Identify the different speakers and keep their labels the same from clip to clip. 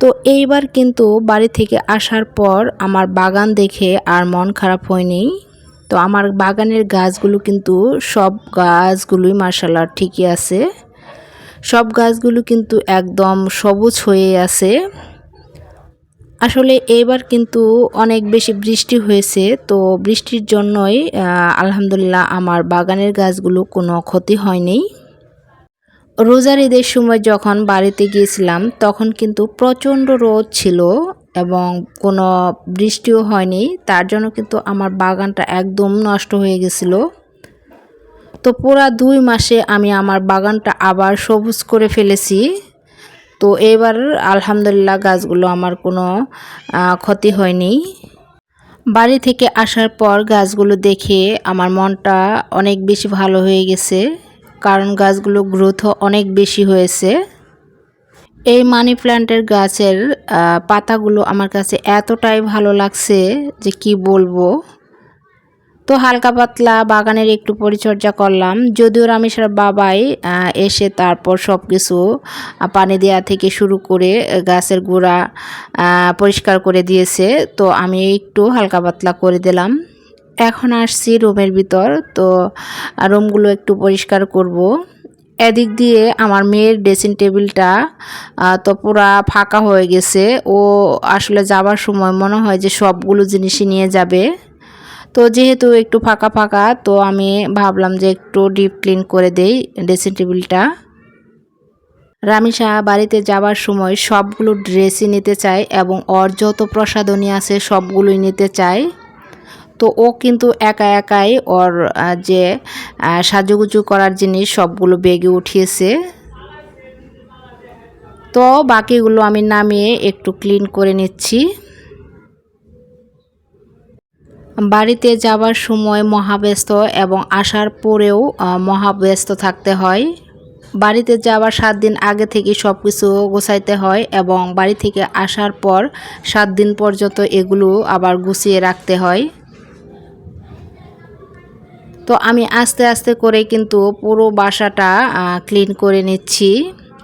Speaker 1: তো এইবার কিন্তু বাড়ি থেকে আসার পর আমার বাগান দেখে আর মন খারাপ হয়নি। তো আমার বাগানের গাছগুলো কিন্তু সব গাছগুলোই মার্শাল্লাহ ঠিকই আছে। সব গাছগুলো কিন্তু একদম সবুজ হয়ে আছে। আসলে এইবার কিন্তু অনেক বেশি বৃষ্টি হয়েছে। তো বৃষ্টির জন্যই আলহামদুলিল্লাহ আমার বাগানের গাছগুলো কোনো ক্ষতি হয়নি। রোজার ঈদের সময় যখন বাড়িতে গিয়েছিলাম, তখন কিন্তু প্রচণ্ড রোদ ছিল এবং কোনো বৃষ্টিও হয়নি। তার জন্য কিন্তু আমার বাগানটা একদম নষ্ট হয়ে গেছিল। তো পুরা দুই মাসে আমি আমার বাগানটা আবার সবুজ করে ফেলেছি। তো এবার আলহামদুলিল্লাহ গাছগুলো আমার কোনো ক্ষতি হয়নি। বাড়ি থেকে আসার পর গাছগুলো দেখে আমার মনটা অনেক বেশি ভালো হয়ে গেছে। কারণ গাছগুলো গ্রোথ অনেক বেশি হয়েছে। এই মানি প্ল্যান্টের গাছের পাতাগুলো আমার কাছে এতটাই ভালো লাগছে যে কি বলব। তো হালকা পাতলা বাগানের একটু পরিচর্যা করলাম, যদিও রামেশ্বর বাবাই এসে তারপর সব কিছু পানি দেওয়া থেকে শুরু করে গাছের গোড়া পরিষ্কার করে দিয়েছে। তো আমি একটু হালকা পাতলা করে দিলাম। এখন আসছি রুমের ভিতর, তো রুমগুলো একটু পরিষ্কার করব। এদিক দিয়ে আমার মেয়ের ড্রেসিং টেবিলটা তো পুরা ফাঁকা হয়ে গেছে। ও আসলে যাবার সময় মনে হয় যে সবগুলো জিনিসই নিয়ে যাবে। তো যেহেতু একটু ফাঁকা ফাঁকা, তো আমি ভাবলাম যে একটু ডিপ ক্লিন করে দেই ড্রেসিং টেবিলটা। রামিসা বাড়িতে যাবার সময় সবগুলো ড্রেসই নিতে চায় এবং ওর যত প্রসাধনী আছে সবগুলোই নিতে চায়। তো ও কিন্তু একা একাই ওর যে সাজুগুজু করার জিনিস সবগুলো বেগে উঠিয়েছে। তো বাকিগুলো আমি নামিয়ে একটু ক্লিন করে নিচ্ছি। বাড়িতে যাবার সময় মহাব্যস্ত এবং আসার পরেও মহাব্যস্ত থাকতে হয়। বাড়িতে যাওয়ার সাত দিন আগে থেকে সব কিছু গোছাইতে হয় এবং বাড়ি থেকে আসার পর সাত দিন পর্যন্ত এগুলো আবার গুছিয়ে রাখতে হয়। তো আমি আস্তে আস্তে করে কিন্তু পুরো বাসাটা ক্লিন করে নিচ্ছি।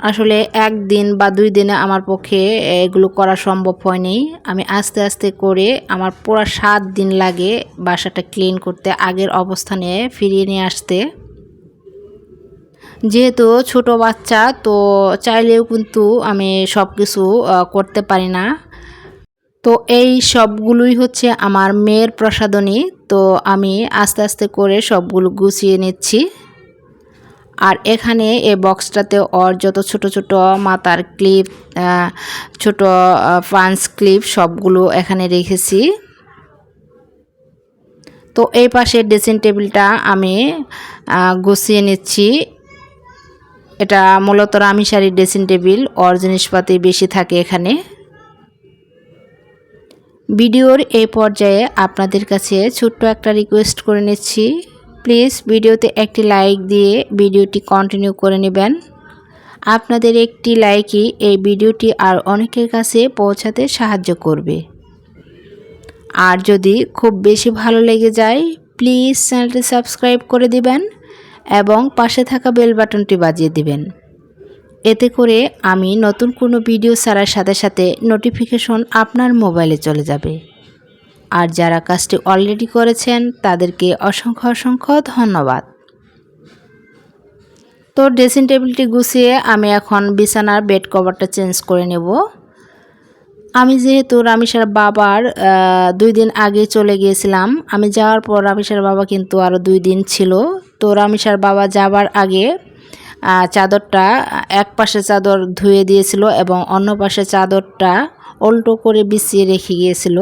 Speaker 1: আসলে একদিন বা দুই দিনে আমার পক্ষে এগুলো করা সম্ভব হয়নি। আমি আস্তে আস্তে করে আমার পুরো সাত দিন লাগে বাসাটা ক্লিন করতে, আগের অবস্থানে ফিরিয়ে নিয়ে আসতে। যেহেতু ছোট বাচ্চা, তো চাইলেও কিন্তু আমি সব কিছু করতে পারি না। তো এই সবগুলোই হচ্ছে আমার মেয়ের প্রসাদনী তো আমি আস্তে আস্তে করে সবগুলো গুছিয়ে নিচ্ছি। আর এখানে এই বক্সটাতে ওর যত ছোট ছোট মাথার ক্লিপ ছোট পাঞ্চ ক্লিপ সবগুলো এখানে রেখেছি। তো এই পাশে ড্রেসিং টেবিলটা আমি গুছিয়ে নিচ্ছি। এটা মূলত রামিশারির ড্রেসিং টেবিল, ওর জিনিসপাতি বেশি থাকে এখানে। ভিডিওর এই পর্যায়ে আপনাদের কাছে ছোট্ট একটা রিকোয়েস্ট করে নিচ্ছি। প্লিজ ভিডিওতে একটি লাইক দিয়ে ভিডিওটি কন্টিনিউ করে নেবেন। আপনাদের একটি লাইকই এই ভিডিওটি আর অনেকের কাছে পৌঁছাতে সাহায্য করবে। আর যদি খুব বেশি ভালো লেগে যায় প্লিজ চ্যানেলটি সাবস্ক্রাইব করে দিবেন এবং পাশে থাকা বেল বাটনটি বাজিয়ে দিবেন। এতে করে আমি নতুন কোনো ভিডিও ছাড়ার সাথে সাথে নোটিফিকেশন আপনার মোবাইলে চলে যাবে। আর যারা কাজটি অলরেডি করেছেন, তাদেরকে অসংখ্য অসংখ্য ধন্যবাদ। তো ড্রেসিং টেবিলটি গুছিয়ে আমি এখন বিছানার বেড কভারটা চেঞ্জ করে নেব। আমি যেহেতু রামিসার বাবার দুই দিন আগে চলে গিয়েছিলাম, আমি যাওয়ার পর রামিসার বাবা কিন্তু আরও দুই দিন ছিল। তো রামিসার বাবা যাবার আগে চাদরটা এক পাশে চাদর ধুয়ে দিয়েছিল এবং অন্য পাশে চাদরটা উল্টো করে বিছিয়ে রেখে গিয়েছিল।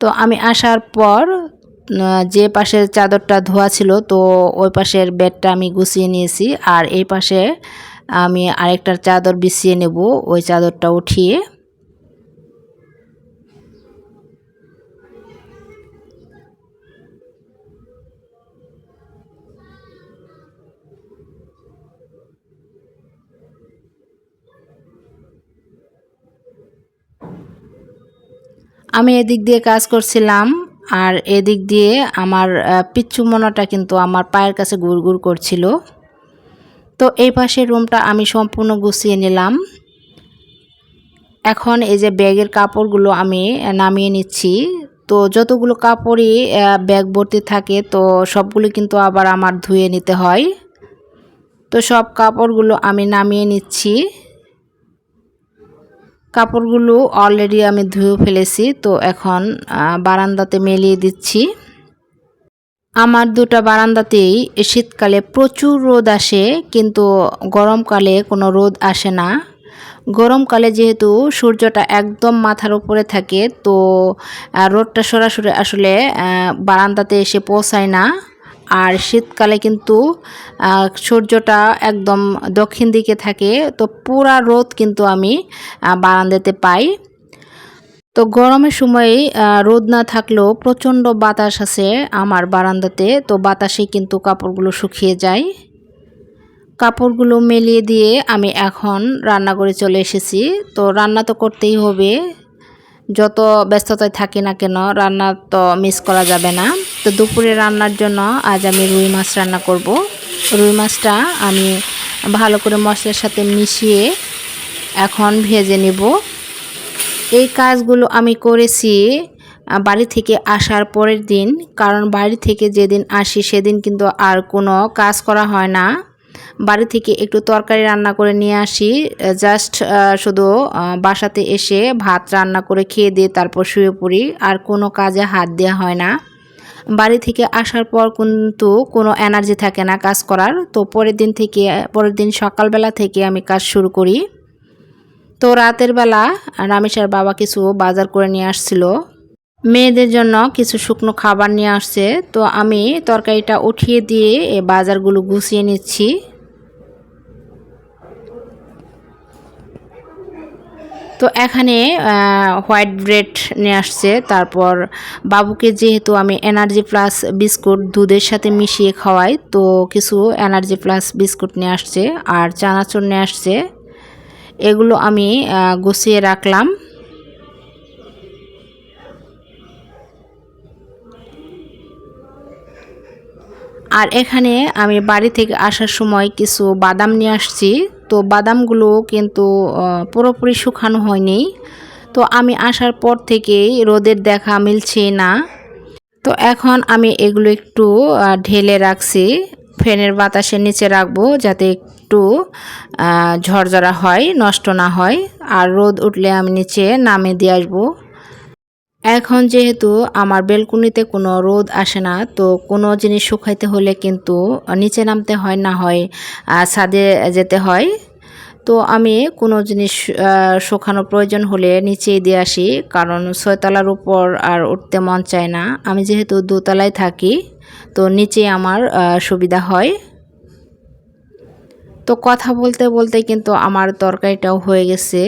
Speaker 1: তো আমি আসার পর যে পাশের চাদরটা ধোয়া ছিল, তো ওই পাশের বেডটা আমি গুছিয়ে নিয়েছি আর এই পাশে আমি আরেকটার চাদর বিছিয়ে নেব। ওই চাদরটা উঠিয়ে আমি এদিক দিয়ে কাজ করছিলাম আর এদিক দিয়ে আমার পিচ্ছু মনাটা কিন্তু আমার পায়ের কাছে গুড় গুড় করছিল। তো এই পাশের রুমটা আমি সম্পূর্ণ গুছিয়ে নিলাম। এখন এই যে ব্যাগের কাপড়গুলো আমি নামিয়ে নিচ্ছি। তো যতগুলো কাপড়ই ব্যাগ ভর্তি থাকে, তো সবগুলো কিন্তু আবার আমার ধুয়ে নিতে হয়। তো সব কাপড়গুলো আমি নামিয়ে নিচ্ছি। কাপড়গুলো অলরেডি আমি ধুয়ে ফেলেছি, তো এখন বারান্দাতে মেলিয়ে দিচ্ছি। আমার দুটা বারান্দাতেই শীতকালে প্রচুর রোদ আসে, কিন্তু গরমকালে কোনো রোদ আসে না। গরমকালে যেহেতু সূর্যটা একদম মাথার উপরে থাকে, তো রোদটা সরাসরি আসলে বারান্দাতে এসে পৌঁছায় না। আর শীতকালে কিন্তু সূর্যটা একদম দক্ষিণ দিকে থাকে, তো পুরা রোদ কিন্তু আমি বারান্দাতে পাই। তো গরমের সময় রোদ না থাকলেও প্রচণ্ড বাতাস আছে আমার বারান্দাতে, তো বাতাসে কিন্তু কাপড়গুলো শুকিয়ে যায়। কাপড়গুলো মেলিয়ে দিয়ে আমি এখন রান্না করে চলে এসেছি। তো রান্না তো করতেই হবে, যত ব্যস্ততায় থাকি না কেন, রান্না তো মিস করা যাবে না। তো দুপুরে রান্নার জন্য আজ আমি রুই মাছ রান্না করব। রুই মাছটা আমি ভালো করে মশলার সাথে মিশিয়ে এখন ভেজে নেব। এই কাজগুলো আমি করেছি বাড়ি থেকে আসার পরের দিন, কারণ বাড়ি থেকে যেদিন আসি সেদিন কিন্তু আর কোনো কাজ করা হয় না। বাড়ি থেকে একটু তরকারি রান্না করে নিয়ে আসি, জাস্ট শুধু বাসাতে এসে ভাত রান্না করে খেয়ে দিয়ে তারপর শুয়ে পড়ি, আর কোনো কাজে হাত দেওয়া হয় না। বাড়ি থেকে আসার পর কিন্তু কোনো এনার্জি থাকে না কাজ করার। তো পরের দিন থেকে, পরের দিন সকালবেলা থেকে আমি কাজ শুরু করি। তো রাতের বেলা রামেশের বাবা কিছু বাজার করে নিয়ে আসছিল। মেয়েদের জন্য কিছু শুকনো খাবার নিয়ে আসছে। তো আমি তরকারিটা উঠিয়ে দিয়ে বাজারগুলো গুছিয়ে নিচ্ছি। তো এখানে হোয়াইট ব্রেড নিয়ে আসছে। তারপর বাবুকে যেহেতু আমি এনার্জি প্লাস বিস্কুট দুধের সাথে মিশিয়ে খাওয়াই, তো কিছু এনার্জি প্লাস বিস্কুট নিয়ে আসছে আর চানাচুর নিয়ে আসছে। এগুলো আমি গুছিয়ে রাখলাম। আর এখানে আমি বাড়ি থেকে আসার সময় কিছু বাদাম নিয়ে আসছি। তো বাদামগুলো কিন্তু পুরোপুরি শুকানো হয়নি। তো আমি আসার পর থেকেই রোদের দেখা মিলছে না। তো এখন আমি এগুলো একটু ঢেলে রাখছি। ফ্যানের বাতাসের নিচে রাখব যাতে একটু ঝরঝরা হয়, নষ্ট না হয়। আর রোদ উঠলে আমি নিচে নামে দিয়ে আসব। এখন যেহেতু আমার বেলকুনিতে কোনো রোদ আসে না, তো কোনো জিনিস শুকাইতে হলে কিন্তু নিচে নামতে হয়, না হয় ছাদে যেতে হয়। তো আমি কোনো জিনিস শুকানোর প্রয়োজন হলে নিচেই দিয়ে আসি, কারণ ছয়তলার উপর আর উঠতে মন চায় না। আমি যেহেতু দোতলায় থাকি, তো নিচে আমার সুবিধা হয়। তো কথা বলতে বলতে কিন্তু আমার তরকারিটাও হয়ে গেছে।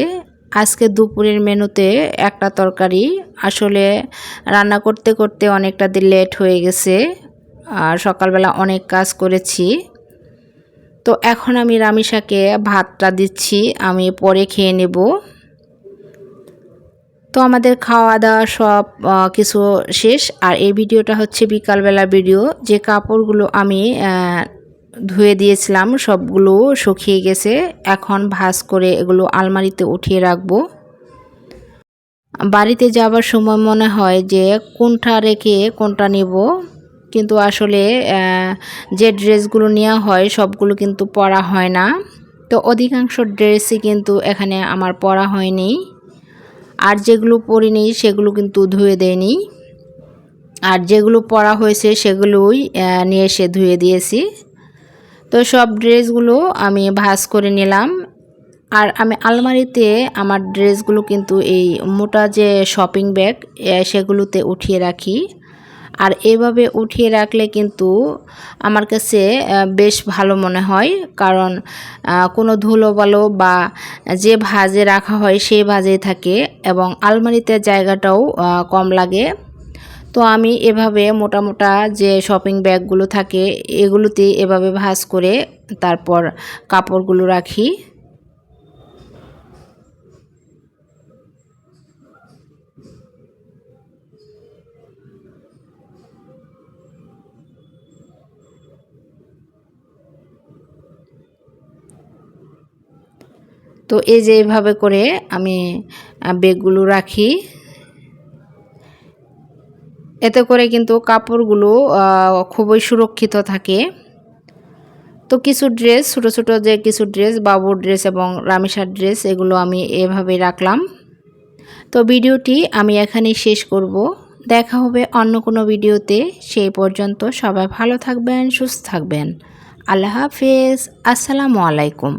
Speaker 1: আজকে দুপুরের মেনুতে একটা তরকারি। আসলে রান্না করতে করতে অনেকটা দিন লেট হয়ে গেছে আর সকালবেলা অনেক কাজ করেছি। তো এখন আমি রামিসাকে ভাতটা দিচ্ছি, আমি পরে খেয়ে নেব। তো আমাদের খাওয়া দাওয়া সব কিছু শেষ। আর এই ভিডিওটা হচ্ছে বিকালবেলা ভিডিও। যে কাপড়গুলো আমি ধুয়ে দিয়েছিলাম, সবগুলো শুকিয়ে গেছে। এখন ভাজ করে এগুলো আলমারিতে উঠিয়ে রাখব। বাড়িতে যাবার সময় মনে হয় যে কোনটা রেখে কোনটা নেব, কিন্তু আসলে যে ড্রেসগুলো নেওয়া হয় সবগুলো কিন্তু পরা হয় না। তো অধিকাংশ ড্রেসই কিন্তু এখানে আমার পরা হয়নি। আর যেগুলো পরিনি সেগুলো কিন্তু ধুয়ে দেয়নি আর যেগুলো পরা হয়েছে সেগুলোই নিয়ে এসে ধুয়ে দিয়েছি। তো সব ড্রেসগুলো আমি ভাজ করে নিলাম। আর আমি আলমারিতে আমার ড্রেসগুলো কিন্তু এই মোটা যে শপিং ব্যাগ সেগুলোতে উঠিয়ে রাখি। আর এভাবে উঠিয়ে রাখলে কিন্তু আমার কাছে বেশ ভালো মনে হয়। কারণ কোনো ধুলো বালো বা যে ভাজে রাখা হয় সেই ভাজেই থাকে এবং আলমারিতে জায়গাটাও কম লাগে। তো আমি এভাবে মোটা মোটা যে শপিং ব্যাগগুলো থাকে, এগুলোতে এভাবে ভাঁজ করে তারপর কাপড়গুলো রাখি। তো এই যে এইভাবে করে আমি ব্যাগগুলো রাখি। এতে করে কিন্তু কাপড়গুলো খুবই সুরক্ষিত থাকে। তো কিছু ড্রেস ছোটো ছোটো যে কিছু ড্রেস বাবুর ড্রেস এবং রামিসার ড্রেস এগুলো আমি এভাবে রাখলাম। তো ভিডিওটি আমি এখানেই শেষ করব। দেখা হবে অন্য কোনো ভিডিওতে। সেই পর্যন্ত সবাই ভালো থাকবেন, সুস্থ থাকবেন। আল্লাহ হাফেজ। আসসালামু আলাইকুম।